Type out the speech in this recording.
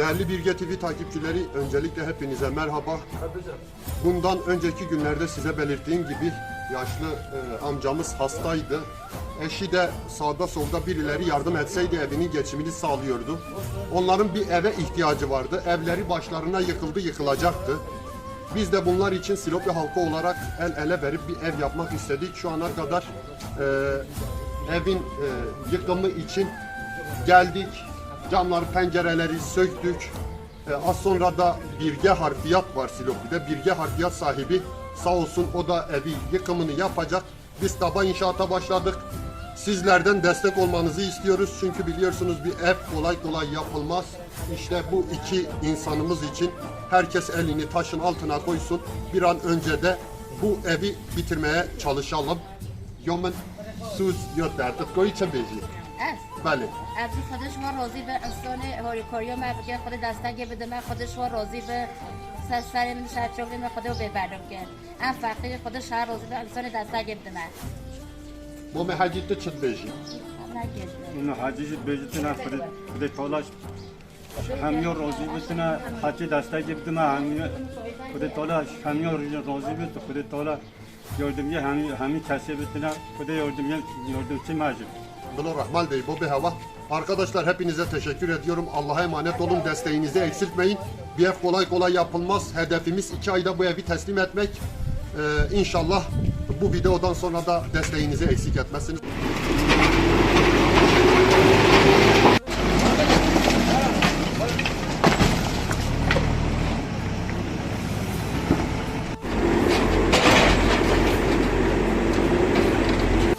Değerli Birge TV takipçileri, öncelikle hepinize merhaba. Bundan önceki günlerde size belirttiğim gibi yaşlı e, amcamız hastaydı. Eşi de sağda solda birileri yardım etseydi evinin geçimini sağlıyordu. Onların bir eve ihtiyacı vardı. Evleri başlarına yıkıldı, yıkılacaktı. Biz de bunlar için Silopya halkı olarak el ele verip bir ev yapmak istedik. Şu ana kadar e, evin e, yıkımı için geldik. Camları, pencereleri söktük. E, az sonra da Birge Harfiyat var Silopi'de. Birge Harfiyat sahibi sağ olsun o da evi yıkımını yapacak. Biz taba inşaata başladık. Sizlerden destek olmanızı istiyoruz. Çünkü biliyorsunuz bir ev kolay kolay yapılmaz. İşte bu iki insanımız için herkes elini taşın altına koysun. Bir an önce de bu evi bitirmeye çalışalım. Yomen sus yok derdik koy çebeci. بله. از خود شما راضی به انسان هاریکاریا من بگه خود دستنگ بده. من خود شما راضی به سر سر من شهر چاقی من خود رو ببرم که. ام فقیر خود شهر راضی به انسان دستنگ بده من. با به حجید تو چط بیشی؟ اون تو نه خود خود تالاش همیا راضی بسنه حجی دستنگ بده من. همیا خود تالاش. همیا راضی بده خود تالاش. یاردمیه همین کسی بتونه خود یاردمیه یاردمچی مجب Bilo Rahmal Bey bu bir hava. Arkadaşlar hepinize teşekkür ediyorum. Allah'a emanet olun. Desteğinizi eksiltmeyin. Bir ev kolay kolay yapılmaz. Hedefimiz iki ayda bu evi teslim etmek. Ee, inşallah bu videodan sonra da desteğinizi eksik etmezsiniz.